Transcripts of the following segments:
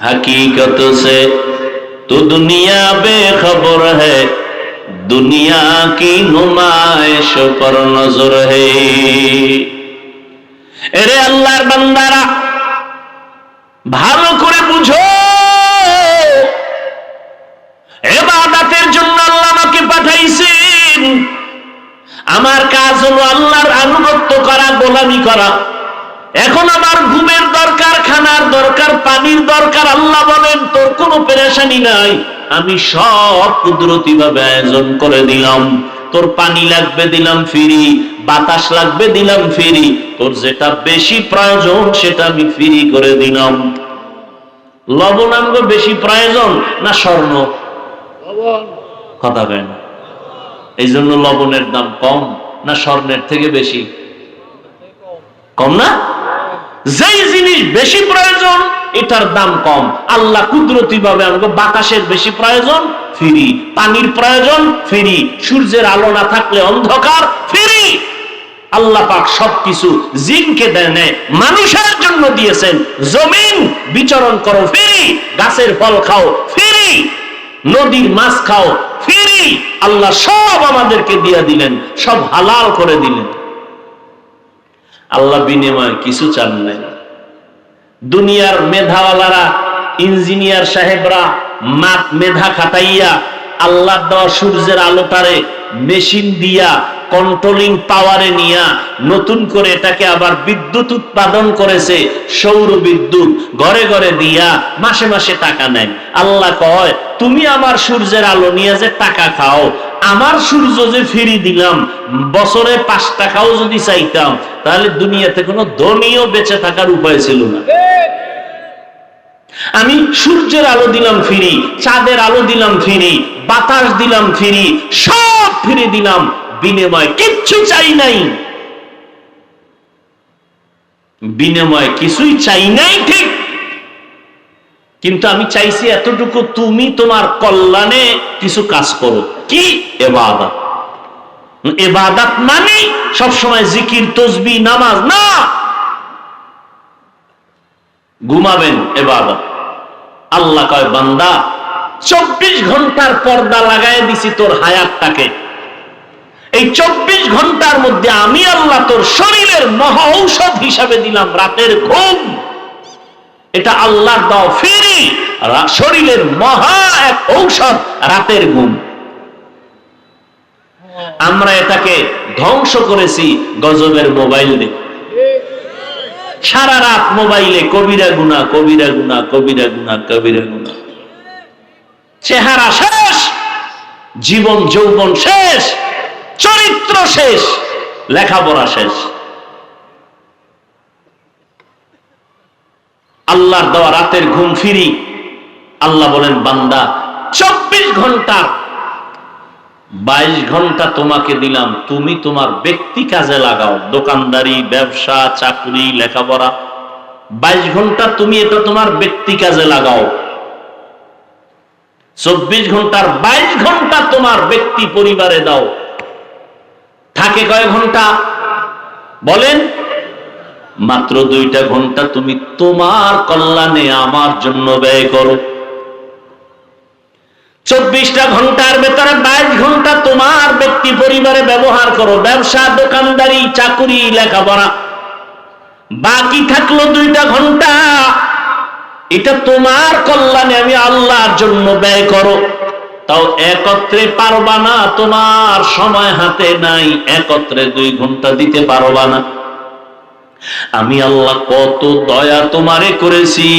हकीकत से तो दुनिया बेखबर है दुनिया की नुमाइश पर नजर है এরে আল্লাহর বান্দারা ভালো করে বুঝো এবাদাতের জন্য আল্লাহ আমাকে পাঠাইছেন আমার কাজ হলো আল্লাহর আনুগত্য করা গোলামি করা এখন আমার ঘুমের দরকার, খানার দরকার, পানির দরকার, আল্লাহ বলেন, তোর কোনো পেরেশানি নাই। আমি সব কুদরতি ভাবে আয়োজন করে দিলাম। তোর পানি লাগবে, দিলাম ফিরি। বাতাস লাগবে, দিলাম ফিরি। তোর যেটা বেশি প্রয়োজন, সেটা আমি ফিরি করে দিলাম। লবণ আমগো বেশি প্রয়োজন না স্বর্ণ? কথা কেন এই জন্য লবণের দাম কম না স্বর্ণের থেকে বেশি? কম না? যেই জিনিস বেশি প্রয়োজন, এটার দাম কম। আল্লাহ কুদরতি ভাবে বাতাসের বেশি প্রয়োজন, ফ্রি। পানির প্রয়োজন, ফ্রি। সূর্যের আলো না থাকলে অন্ধকার, ফ্রি। আল্লাহ পাক সবকিছু জিনকে মানুষের জন্য দিয়েছেন। জমিন বিচরণ করো, ফিরি। গাছের ফল খাও, ফিরি। নদীর মাছ খাও, ফিরি। আল্লাহ সব আমাদেরকে দিয়ে দিলেন, সব হালাল করে দিলেন। আল্লাহ বিনিময় কিছু চান নাই। দুনিয়ার মেধাওয়ালারা, ইঞ্জিনিয়ার সাহেবরা মাত মেধা খাটাইয়া আল্লাহ দেওয়া সূর্যের আলোটারে মেশিন দিয়া কন্ট্রোলিং পাওয়ারে নিয়া, নতুন করে এটাকে আবার বিদ্যুৎ উৎপাদন করেছে, সৌর বিদ্যুৎ ঘরে ঘরে দিয়া মাসে মাসে টাকা নেয়। আল্লাহ কয়, তুমি আমার সূর্যের আলো নিয়ে যে টাকা খাও আমার সূর্য যে ফিরি দিলাম, বছরে পাঁচ টাকাও যদি চাইতাম, তাহলে দুনিয়াতে কোনো ধনীও বেঁচে থাকার উপায় ছিল না। আমি সূর্যের আলো দিলাম ফিরি, চাঁদের আলো দিলাম ফিরি, বাতাস দিলাম ফিরি, সব ফিরে দিলাম, বিনিময় কিচ্ছু চাই নাই। বিনিময় কিছুই চাই নাই ঠিক কিন্তু আমি চাইছি এতটুকু তুমি তোমার কল্যাণে কিছু কাজ করো। কি? এবাদত। এবাদাত মানে সবসময় জিকির, তসবি, নামাজ। না! ঘুমাবেন, এবাদত। আল্লাহ কয়, বান্দা, চব্বিশ ঘণ্টার পর্দা লাগাই দিছি তোর হায়াতটাকে। এই চব্বিশ ঘণ্টার মধ্যে আমি আল্লাহ তোর শরীরের মহা ঔষধ হিসাবে দিলাম, রাতের ঘুম। এটা আল্লাহর দাও, ফিরি। শরীরের মহা এক ঔষধ, রাতের ঘুম। আমরা এটাকে ধ্বংস করেছি গজবের মোবাইল দিয়ে। সারা রাত মোবাইলে কবিরা গুনা কবিরা গুনা কবিরা গুনা কবিরা গুনা চেহারা শেষ, জীবন, যৌবন শেষ, চরিত্র শেষ, লেখাপড়া শেষ। আল্লাহর দেওয়া রাতের ঘুম ফিরি। আল্লাহ বলেন, বান্দা, চব্বিশ ঘণ্টার বাইশ ঘণ্টা তোমাকে দিলাম, তুমি তোমার ব্যক্তি কাজে লাগাও, দোকানদারি, ব্যবসা, চাকরি, লেখাপড়া। বাইশ ঘণ্টা তুমি এটা তোমার ব্যক্তি কাজে লাগাও। চব্বিশ ঘণ্টার বাইশ ঘণ্টা তোমার ব্যক্তি পরিবারে দাও। থাকে কয় ঘণ্টা? বলেন মাত্র দুইটা ঘণ্টা তুমি তোমার কল্যাণে আমার জন্য ব্যয় করো। চব্বিশটা ঘণ্টার ভেতরে বাইশ ঘণ্টা তোমার ব্যক্তি পরিবারে ব্যবহার করো। ব্যবসা, দোকানদারি, চাকুরি, লেখাপড়া। বাকি থাকল দুইটা ঘণ্টা। এটা তোমার কল্যাণে আমি আল্লাহর জন্য ব্যয় করো। তাও একত্রে পারবা না, তোমার সময় হাতে নাই। একত্রে দুই ঘণ্টা দিতে পারবা না। আমি আল্লাহ কত দয়া তোমারে করেছি।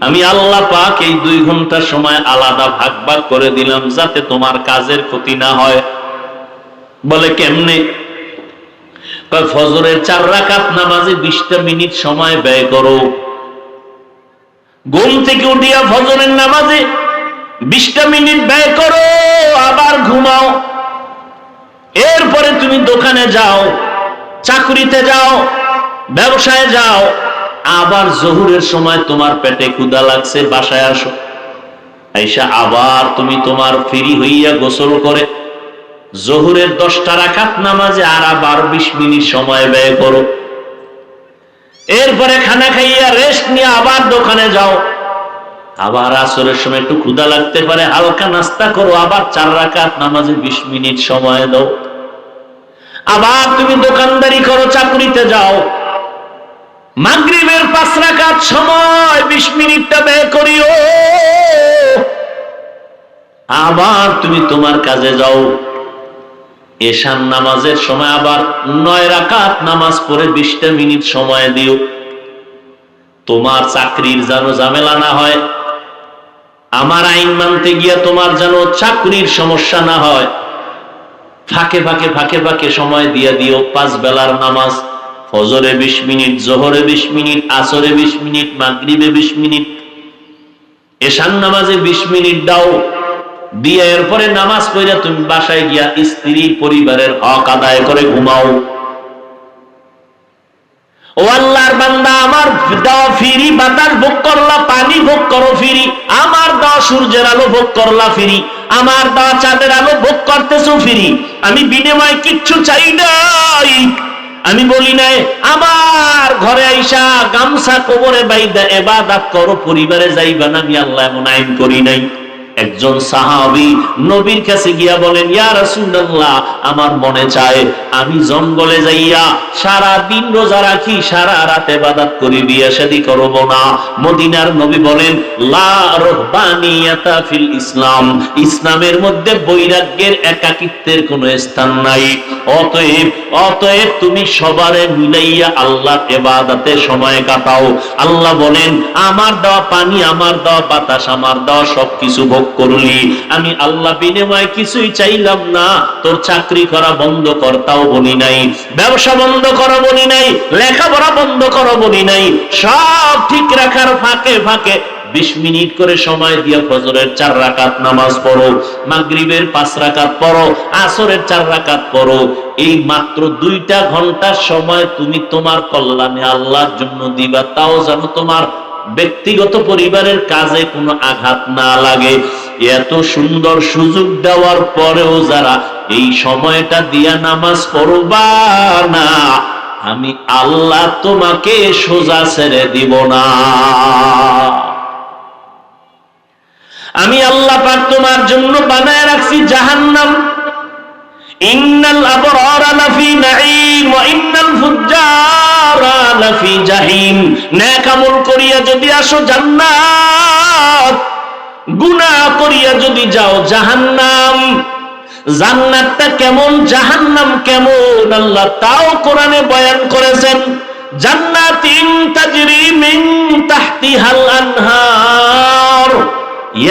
আমি আল্লাহ পাক এই দুই ঘণ্টা সময় আলাদা ভাগ ভাগ করে দিলাম যাতে তোমার কাজের ক্ষতি না হয়। বলে কেমনে? ফজরের চার রাকাত নামাজে বিশটা মিনিট সময় ব্যয় করো। ঘুম থেকে উঠিয়া ফজরের নামাজে বিশটা মিনিট ব্যয় করো, আবার ঘুমাও। এরপরে তুমি দোকানে যাও। চাকরিতে যাও, ব্যবসায় যাও, আবার জহুরের সময় তোমার পেটে ক্ষুদা লাগছে, বাসায় আসো। আইসা আবার তুমি তোমার ফ্রি হইয়া গোসল করে। জহুরের দশটা রাখাত নামাজে আর আবার বিশ মিনিট সময় ব্যয় করো। এরপরে খানা খাইয়া রেস্ট নিয়ে আবার দোকানে যাও। আবার আসরের সময় একটু ক্ষুদা লাগতে পারে, হালকা নাস্তা করো, আবার চার রাখাত নামাজে বিশ মিনিট সময় দাও। আবার তুমি দোকানদারি করো, চাকরিতে যাও। মাগরিবের পাঁচ রাকাত সময়, বিশ মিনিটটা ব্যয় করিও। আবার তুমি তোমার কাজে যাও। এশান নামাজের সময় আবার নয় রাকাত নামাজ পড়ে বিশটা মিনিট সময় দিও। তোমার চাকরির যেন ঝামেলা না হয়, আমার আইন মানতে গিয়া তোমার যেন চাকরির সমস্যা না হয়। ফাঁকে ফাঁকে ফাঁকে ফাঁকে সময় দিয়া দিও। পাঁচ বেলার নামাজ, ফজরে বিশ মিনিট, জোহরে বিশ মিনিট, আসরে বিশ মিনিট, মাগরিবে বিশ মিনিট। এশান নামাজে বিশ মিনিট দাও। দিয়ে এরপরে নামাজ পড়ে তুমি বাসায় গিয়া স্ত্রী পরিবারের হক আদায় করে ঘুমাও। ফিরি আমার সূর্যের আলো ভোগ করলা ফিরি, আমার চাঁদের আলো ভোগ করতেছো ফিরি, আমি বিনিময় কিচ্ছু চাই নাই। আমি বলি নাই, আমার ঘরে আইসা গামছা কোমরে বাইদা, এবাদাত করো, পরিবারে যাইবা না, আমি আল্লাহ এমন আইন করি নাই। একজন সাহাবি নবীর কাছে গিয়া বলেন, ইয়া রাসূলুল্লাহ, আমার মনে চায় আমি জঙ্গলে যাইয়া সারা দিন রোজা রাখি, সারা রাতে ইবাদত করি, বিয়ে শাদী করব না। মদিনার নবী বলেন, লা রহবানিয়াতা ফিল ইসলাম, ইসলামের মধ্যে বৈরাগ্যের একাকিত্বের কোনো স্থান নাই। অতএব অতএব তুমি সবারে মিলাইয়া আল্লাহর ইবাদতে সময় কাটাও। আল্লাহ বলেন, আমার দেওয়া পানি, আমার দেওয়া বাতাস, আমার দেওয়া সবকিছু ভোগ করলি। আমি আল্লাহ বিনিময়ে কিছুই চাইলাম না। তোর চাকরি করা বন্ধ কর, তাও বলি নাই। ব্যবসা বন্ধ করো বলি নাই। লেখাপড়া বন্ধ করো বলি নাই। সব ঠিক রাখার ফাঁকে ফাঁকে বিশ মিনিট করে সময় দিয়ে ফজরের চার রাকাত নামাজ পড়ো। মাগরিবের পাঁচ রাকাত পড়ো। আসরের চার রাকাত পড়ো। এই মাত্র দুইটা ঘণ্টার সময় তুমি তোমার কল্যাণে আল্লাহর জন্য দিবা। তাও যেন তোমার ব্যক্তিগত পরিবারের কাজে কোনো আঘাত না লাগে। এত সুন্দর সুযোগ দেওয়ার পরেও যারা এই সময়টা দিয়া নামাজ পড়বা না, আমি আল্লাহ তোমাকে সোজা ছেড়ে দিব না। আমি আল্লাহ পাক তোমার জন্য বানায় রাখছি জাহান্নাম। ইন্নাল আবরারা লাফি জাহিম। নেক করিয়া যদি আসো জান্নাত, গুনাহ করিয়া যদি যাও জাহান্নাম। জান্নাতটা কেমন, জাহান্নাম কেমন? আল্লাহ তাও কোরআনে বয়ান করেছেন আনহার।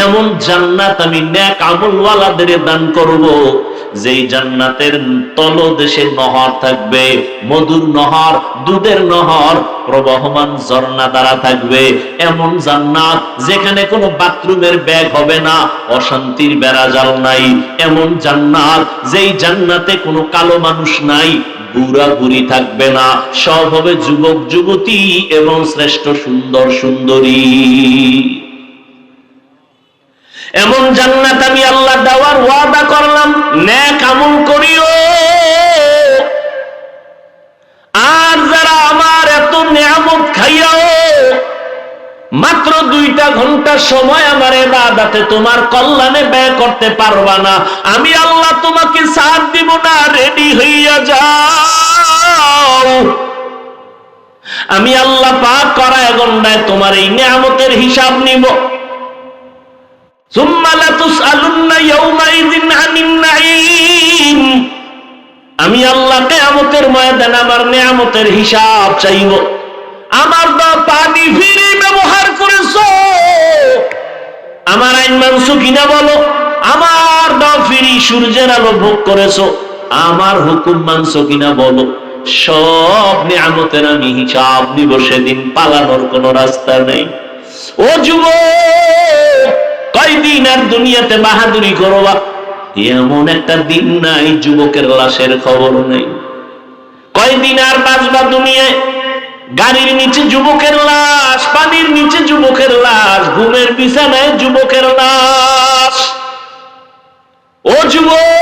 এমন জান্নাত আমি ন্যাক আমলওয়ালাদের দান করব। যেই জান্নাতের তলদেশে নহর থাকবে, মধুর নহর, দুধের নহর, প্রবহমান ঝর্ণা দ্বারা থাকবে। এমন জান্নাত যেখানে কোনো বাথরুমের ব্যাগ হবে না, অশান্তির বেড়াজাল নাই। এমন জান্নাত যেই জান্নাতে কোনো কালো মানুষ নাই, বুড়া বুড়ি থাকবে না। সব হবে যুবক, যুবতী এবং শ্রেষ্ঠ সুন্দর সুন্দরী। এমন জান্নাত আমি আল্লাহ দেওয়ার ওয়াদা করলাম ন্যাক আমল করিও। আর যারা আমার এত নিয়ামত খাইয়াও, মাত্র দুইটা ঘণ্টা সময় আমার এবাদাতে তোমার কল্যাণে ব্যয় করতে পারবা না। আমি আল্লাহ তোমাকে সাথ দিব না, রেডি হইয়া যাও। আমি আল্লাহ পাক করা গন্ডায় তোমার এই নিয়ামতের হিসাব নিব। আমি আল্লাহ নেয়ামতের ময়দান আমার নেয়ামতের হিসাব চাইব। আমার দা পানি ফিরে ব্যবহার করেছ। আমার আইন মানছো কিনা বলো? আমার দা ফিরি সূর্যের আলো ভোগ করেছ। আমার হুকুম মানছো কিনা বলো? সব নিয়ামতের আমি হিসাব নিব, সেদিন পালানোর কোনো রাস্তা নেই। ও যুবক! কয়দিন আর দুনিয়াতে বাহাদুরি করবা? এমন একটা দিন নাই, যুবকের লাশের খবর নেই। কয়দিন আর বাঁচবা দুনিয়ায়? গাড়ির নিচে যুবকের লাশ, পানির নিচে যুবকের লাশ, ঘুমের বিছানায় যুবকের লাশ। ও যুবক!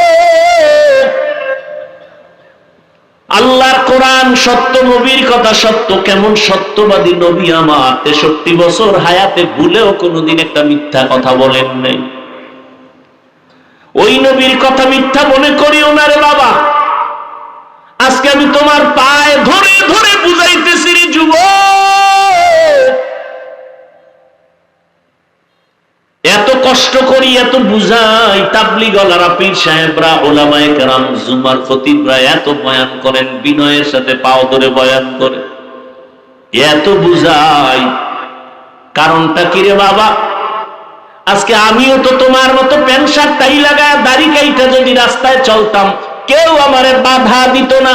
আল্লাহর কোরআন সত্য, নবীর কথা সত্য, কেমন সত্যবাদী নবী আমার? তেষট্টি বছর হায়াতে ভুলেও কোনোদিন একটা মিথ্যা কথা বলেন নাই। ওই নবীর কথা মিথ্যা মনে করি না রে বাবা। আজকে আমি তোমার পায়ে ধরে ধরে বুঝাইতেছি রে কষ্ট করি এত বুঝাই। তাবলি গলারা পীর সাহেবরা, ওলামায়ে কেরাম, জুমার খতিবরা এত বয়ান করেন, বিনয়ের সাথে পাও ধরে বয়ান করে। এত বুঝাই। কারণটা কি রে বাবা? আজকে আমিও তো তোমার মতো প্যান্ট শার্ট, টাই লাগা দাড়ি কাইটা যদি রাস্তায় চলতাম, কেউ আমারে বাধা দিত না।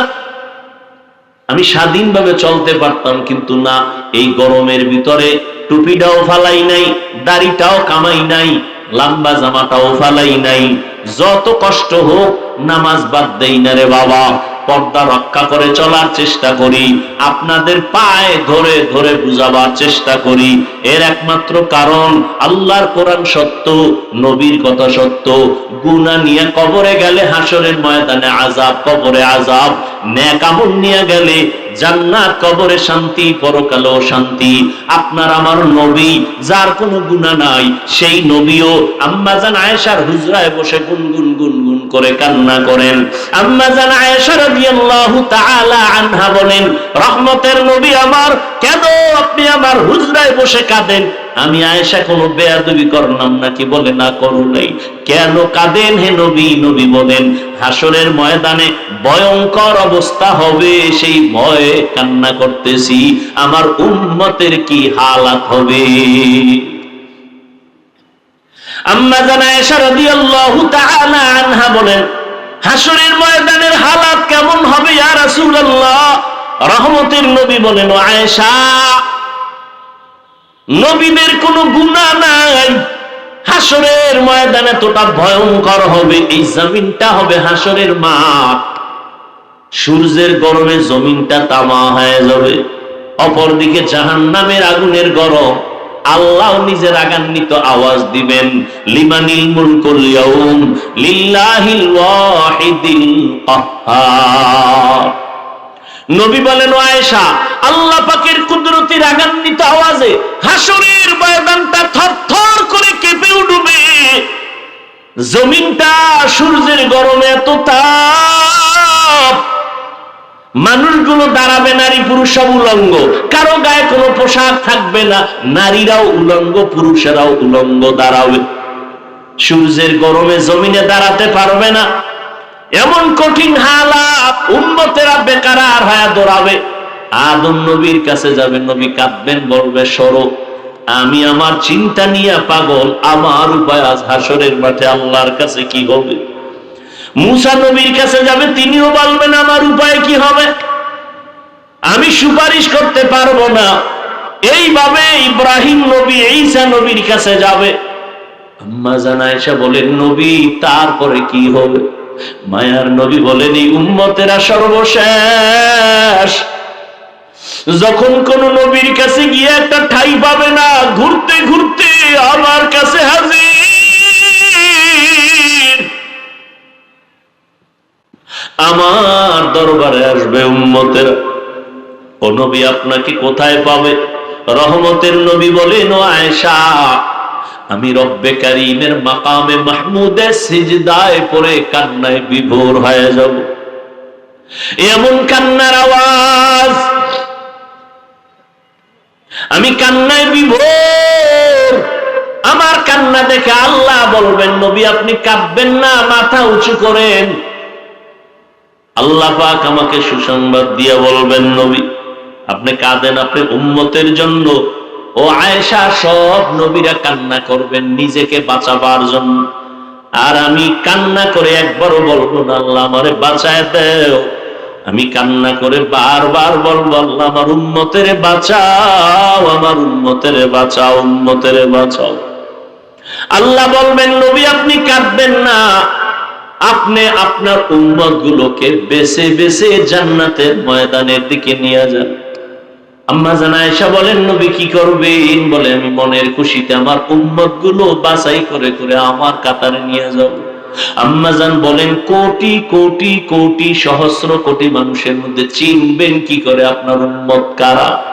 আমি স্বাধীনভাবে চলতে পারতাম, কিন্তু না, এই গরমের ভিতরে টুপিটাও ফালাই নাই, দাড়িটাও কামাই নাই। লম্বা জামাটাও ফালাই নাই। যত কষ্ট হোক, নামাজ বাদ দেই না রে বাবা। পর্দা রক্ষা করে চলার চেষ্টা করি। আপনাদের পায়ে ধরে ধরে বুঝাবার চেষ্টা করি। এর একমাত্র কারণ, আল্লাহর কোরআন সত্য, নবীর কথা সত্য। গুনা নিয়ে কবরে গেলে হাসরের ময়দানে আজাব কবরে আজাব ন্যাক আমল নিয়ে গেলে জান্নাত, কবরে শান্তি, পরকালেও শান্তি। আপনার আমার নবী, যার কোনো গুণা নাই, সেই নবীও আম্মাজান আয়েশার হুজরায় বসে গুনগুন গুনগুন। করে কান্না করেন। আম্মাজান আয়েশা রাদিয়াল্লাহু তাআলা আনহা বলেন, রহমতের নবী আমার, কেন আপনি আমার হুজরায় বসে কাঁদেন? আমি আয়েশা কোনো বেয়াদবি করলাম নাকি বলে না করু নাই। কেন কাঁদেন হে নবী? নবী বলেন, হাসরের ময়দানে ভয়ঙ্কর অবস্থা হবে, সেই ভয়ে কান্না করতেছি। আমার উম্মতের কি হালাত হবে? আম্মা জানা তাআলা আনহা বলেন হাসরের ময়দানের হালাত কেমন হবে রহমতের নবী বলেন আয়েশা, নবীদের কোনো নাই। হাসরের ময়দান এতটা ভয়ঙ্কর হবে, এই জমিনটা হবে হাসরের মাঠ। সূর্যের গরমে জমিনটা তামা হয়ে যাবে। অপরদিকে জাহান নামের আগুনের গরম। আল্লাহ নিজের আগান্বিত আওয়াজ দিবেন, লিমানিল মুলকুল ইয়াউম, লিল্লাহিল ওয়াহিদিল কাহ্হার নবী বলেন আয়েশা, আল্লাহ পাকের কুদরতি রাগান্বিত আওয়াজে হাসরের ময়দানটা থরথর করে কেঁপে উঠবে। জমিনটা সূর্যের গরমে এত তাপ মানুষগুলো দাঁড়াবে নারী পুরুষ সব উলঙ্গ। কারও গায়ে কোনো পোশাক থাকবে না, নারীরাও উলঙ্গ, পুরুষেরাও উলঙ্গ, দাঁড়াবে। সূর্যের গরমে জমিনে দাঁড়াতে পারবে না। এমন কঠিন হালাত উম্মতেরা বেকারার হয়ে দৌড়াবে। আদম নবীর কাছে যাবে, নবী কাঁদবেন, বলবে, সরো। আমি আমার চিন্তা নিয়ে পাগল, আমার উপায় আজ হাসরের মাঠে আল্লাহর কাছে কি হবে? মুসা নবীর কাছে যাবে, তিনিও বলবেন, আমার উপায় কি হবে? আমি সুপারিশ করতে পারব না। এইভাবে ইব্রাহিম নবী ঈসা নবীর কাছে যাবে। আম্মা জানা এসে বলেন, নবী, তারপরে কি হবে? মায়ার নবী বলেন, এই উম্মতেরা সর্বশেষ। যখন কোন নবীর কাছে গিয়ে একটা ঠাই পাবে না, ঘুরতে ঘুরতে আমার কাছে হাজির। আমার দরবারে আসবে উম্মতের। ও নবী আপনাকে কোথায় পাবে? রহমতের নবী বলেন, ও আয়েশা, আমি রব্বে কারিমের মাকামে মাহমুদে সিজদায় পড়ে কান্নায় বিভোর হয়ে যাব। এমন কান্নার আওয়াজ। আমি কান্নায় বিভোর। আমার কান্না দেখে আল্লাহ বলবেন, নবী, আপনি কাঁদবেন না, মাথা উঁচু করেন। আল্লাহ পাক আমাকে সুসংবাদ দিয়ে বলবেন নবী, আপনি কাঁদেন, আপনি উম্মতের জন্য। ও আয়েশা, সব নবীরা কান্না করবেন নিজেকে বাঁচাবার জন্য। আর আমি কান্না করে একবারও বলব না, আল্লাহ আমারে বাঁচায় দেও। আমি কান্না করে বারবার বলব, আল্লাহ আমার উন্মতের বাঁচাও, আমার উন্মতের বাঁচাও উন্মতের বাঁচাও। আল্লাহ বলবেন, নবী আপনি কাঁদবেন না। আপনি আপনার উম্মত গুলোকে বেছে বেছে জান্নাতের ময়দানের দিকে নিয়ে যান। আম্মা জানা এসা বলেন, নবী কি করবেন? বলে, আমি মনের খুশিতে আমার উম্মতগুলো বাছাই করে করে আমার কাতারে নিয়ে যাব। আম্মাজান বলেন, কোটি কোটি কোটি সহস্র কোটি মানুষের মধ্যে চিনবেন কি করে আপনার উম্মত কারা?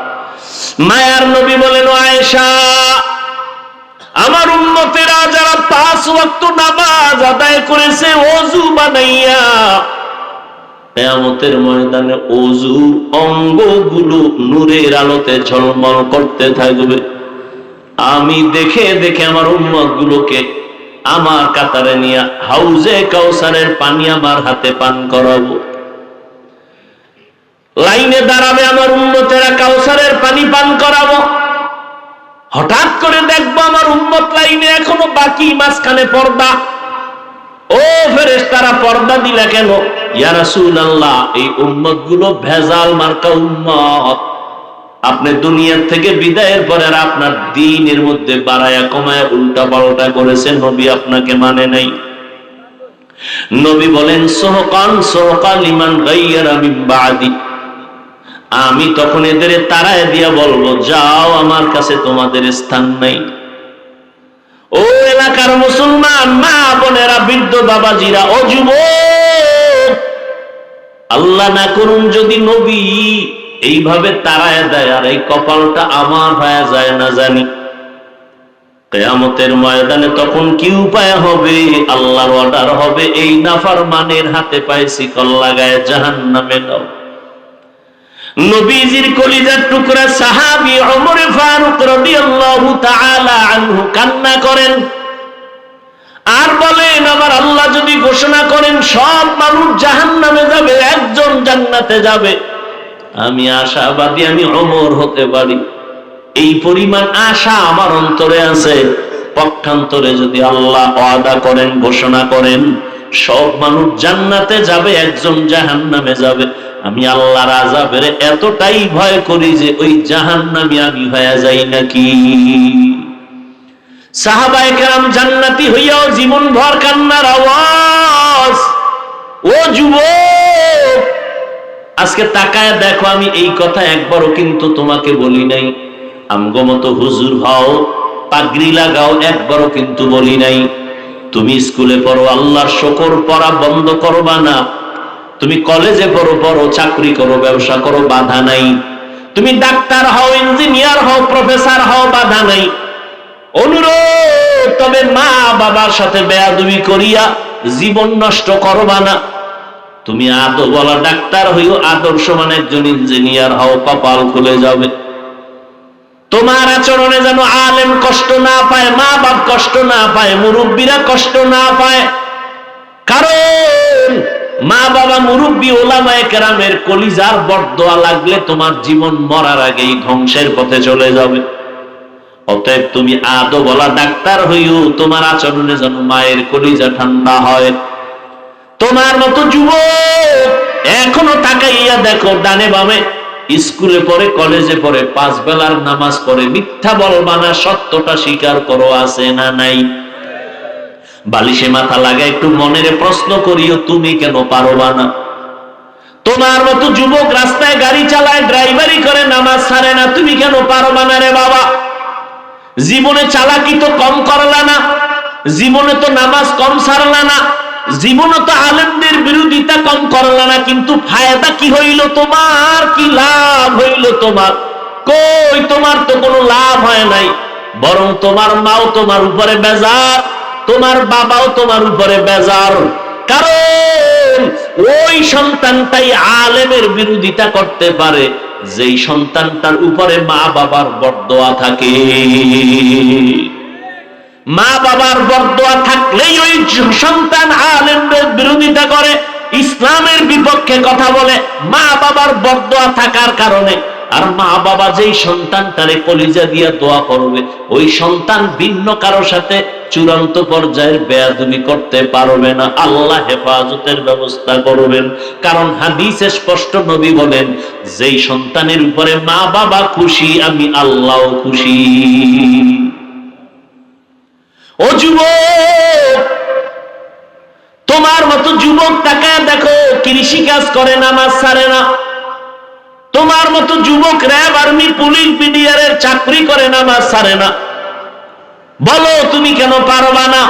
মায়ার নবী বলেন, "ও আয়েশা আমার উম্মতেরা যারা পাঁচ ওয়াক্ত নামাজ আদায় করেছে অজু বানাইয়া ময়দানে অজু অঙ্গগুলো নূরের আলোতে ঝলমল করতে থাকবে। আমি দেখে দেখে আমার উম্মত গুলোকে আমার কাতারে নিয়ে হাউজে কাউসারের পানি আমার হাতে পান করাবো। লাইনে দাঁড়াবে আমার উন্মতেরা কাউসারের পানি পান করাবো। হঠাৎ আমার উন্মত লাইনে এখনও বাকি মাঝখানে পর্দা। ও ফেরেস তারা পর্দা দিলা কেন? এই গুলো ভেজাল মার্কা আপনি দুনিয়ার থেকে বিদায়ের পরে আর আপনার দিনের মধ্যে উল্টা পাল্টা নবী আপনাকে মানে নাই। নবী বলেন, সোহকান সোহকান ইমান গাইয়ারা বাদি। আমি তখন এদের তারায় দিয়া বলব, যাও, আমার কাছে তোমাদের স্থান নাই। ও এলাকার মুসলমান, মা বোনেরা, বৃদ্ধ বাবাজিরা, ও যুবক, আল্লাহ না করুন যদি নবী এইভাবে তারায় দেয়, আর এই কপালটা আমার হয়ে যায় না জানি। কেয়ামতের ময়দানে তখন কি উপায় হবে? আল্লাহর অর্ডার হবে, এই নাফার মানের হাতে পাইছি কল্লাগায় জাহান নামে দাও। নবীজির কলিজার টুকরা সাহাবি ওমর ফারুক তাআলা আনহু কান্না করেন। আর বলেন, আমার আল্লাহ যদি ঘোষণা করেন, সব মানুষ জাহান্নামে যাবে, একজন জান্নাতে যাবে। আমি আশাবাদী, আমি অমর হতে পারি। এই পরিমাণ আশা আমার অন্তরে আছে। পক্ষান্তরে যদি আল্লাহ ওয়াদা করেন, ঘোষণা করেন, সব মানুষ জান্নাতে যাবে, একজন জাহান্নামে যাবে। আমি আল্লাহর আযাবের এতটাই ভয় করি যে ওই জাহান্নামী আমি হয়ে যাই নাকি। সাহাবায়ে কেরাম জান্নাতি হইয়াও জীবন ভর কান্নার আওয়াজ। ও যুবক, আজকে তাকায় দেখো আমি এই কথা একবারও কিন্তু তোমাকে বলি নাই। আমগো মতো হুজুর হও, পাগড়ি লাগাও একবারও কিন্তু বলি নাই। তুমি স্কুলে পড়ো, আল্লাহর শকর পড়া বন্ধ করবা না। তুমি কলেজে পড়ো পড়ো, চাকরি করো, ব্যবসা করো, বাধা নাই। তুমি ডাক্তার হও ইঞ্জিনিয়ার হও প্রফেসর হও, বাধা নাই। অনুরোধ, তবে মা বাবার সাথে বেয়াদবি করিয়া জীবন নষ্ট করবা না। তুমি আদো বলা ডাক্তার হইও আদর্শ মানে একজন ইঞ্জিনিয়ার হও, কপাল খুলে যাবে। তোমার আচরণে যেন আলেম কষ্ট না পায় মা বাপ কষ্ট না পায়, মুরব্বীরা কষ্ট না পায়। কারণ মা বাবা মুরব্বী ওলামায়ে কেরামের কলিজার বরদোয়া লাগলে তোমার জীবন মরার আগেই ধ্বংসের পথে চলে যাবে। অতএব তুমি আদো বলা ডাক্তার হইও, তোমার আচরণে যেন মায়ের কলিজা ঠান্ডা হয়। তোমার মতো যুবক এখনও তাকাইয়া দেখো, ডানে বামে। স্কুলে পড়ে, কলেজে পড়ে, পাঁচ বেলার নামাজ পড়ে, মিথ্যা বলবা না সত্যটা স্বীকার করো, আছে না নাই? বালিশে মাথা লাগা একটু মনের প্রশ্ন করিও, তুমি কেন পারবা না? তোমার মতো যুবক রাস্তায় গাড়ি চালায়, ড্রাইভারি করে, নামাজ ছাড়ে না, তুমি কেন পারবা না রে বাবা? জীবনে চালাকি তো কম করলা না, জীবনে তো নামাজ কম ছাড়লা না, জীবনে তো আলেমদের বিরোধিতা কম করলা না, কিন্তু ফায়দা কি হইল তোমার? কি লাভ হইল তোমার? কই তোমার তো কোনো লাভ হয় নাই, বরং তোমার মাও তোমার উপরে বেজার। তোমার বাবাও তোমার উপরে বেজার। কারণ ওই সন্তানটাই আলেমের বিরোধিতা করতে পারে, যেই সন্তানটার উপরে মা বাবার বরদোয়া থাকে। মা বাবার বরদোয়া থাকলেই ওই সন্তান আলেমদের বিরোধিতা করে, ইসলামের বিপক্ষে কথা বলে, মা বাবার বরদোয়া থাকার কারণে। আর মা বাবা যেই সন্তানটারে কলিজা দিয়া দোয়া করবে, ওই সন্তান ভিন্ন কারোর সাথে চূড়ান্ত পর্যায়ের বেয়াদবি করতে পারবে না। আল্লাহ হেফাজতের ব্যবস্থা করবেন। কারণ হাদিসে স্পষ্ট নবী বলেন, যেই সন্তানের উপরে মা বাবা খুশি, আমি আল্লাহ খুশি। ও যুবক, তোমার মতো যুবক তাকায় দেখো, কৃষি কাজ করে নামাজ ছাড়ে না। তোমার মতো যুবক র্যাব আর্মি, পুলিশ বিডিআর এর চাকরি করে নামাজ ছাড়ে না। বলো তুমি কেন পারবা না?